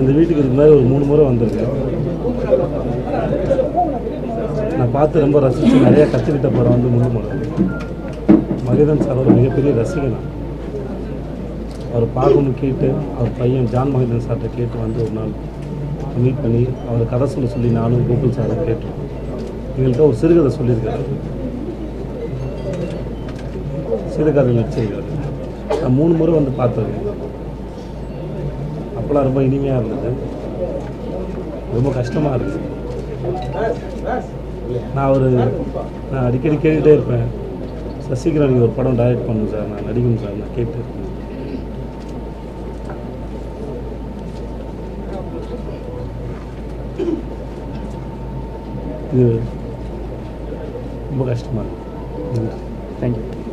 இந்த வீட்டுக்கு இதுக்கு முன்னாடி ஒரு மூணு முறை வந்திருக்கேன். நான் பார்த்து ரொம்ப ரசித்து நிறையா கற்றுக்கிட்ட படம் வந்து முள்ளுமலை மகிதன் சார் ஒரு மிகப்பெரிய ரசிகன். அவர் பார்க்கணும்னு கேட்டு அவர் பையன் ஜான் மகிதன் சார்கிட்ட கேட்டு வந்து ஒரு நாள் மீட் பண்ணி அவர் கதை சொல்ல சொல்லி நானும் கோகுல் சாரை கேட்டோம். எங்கள்கிட்ட ஒரு சிறுகதை சொல்லியிருக்காரு. சிறுகதை நடிச்சிருக்காரு நான் மூணு முறை வந்து பார்த்துருக்கேன் அப்போலாம் ரொம்ப இனிமையாக இருந்தது. ரொம்ப கஷ்டமாக இருக்குது நான் ஒரு நான் அடிக்கடி கேட்டுகிட்டே இருப்பேன். சசிகலா நீங்கள் ஒரு படம் டைரக்ட் பண்ணும் சார். நான் நடிக்கணும் சார். நான் கேட்டு இது ரொம்ப கஷ்டமாக இருக்குது தேங்க்யூ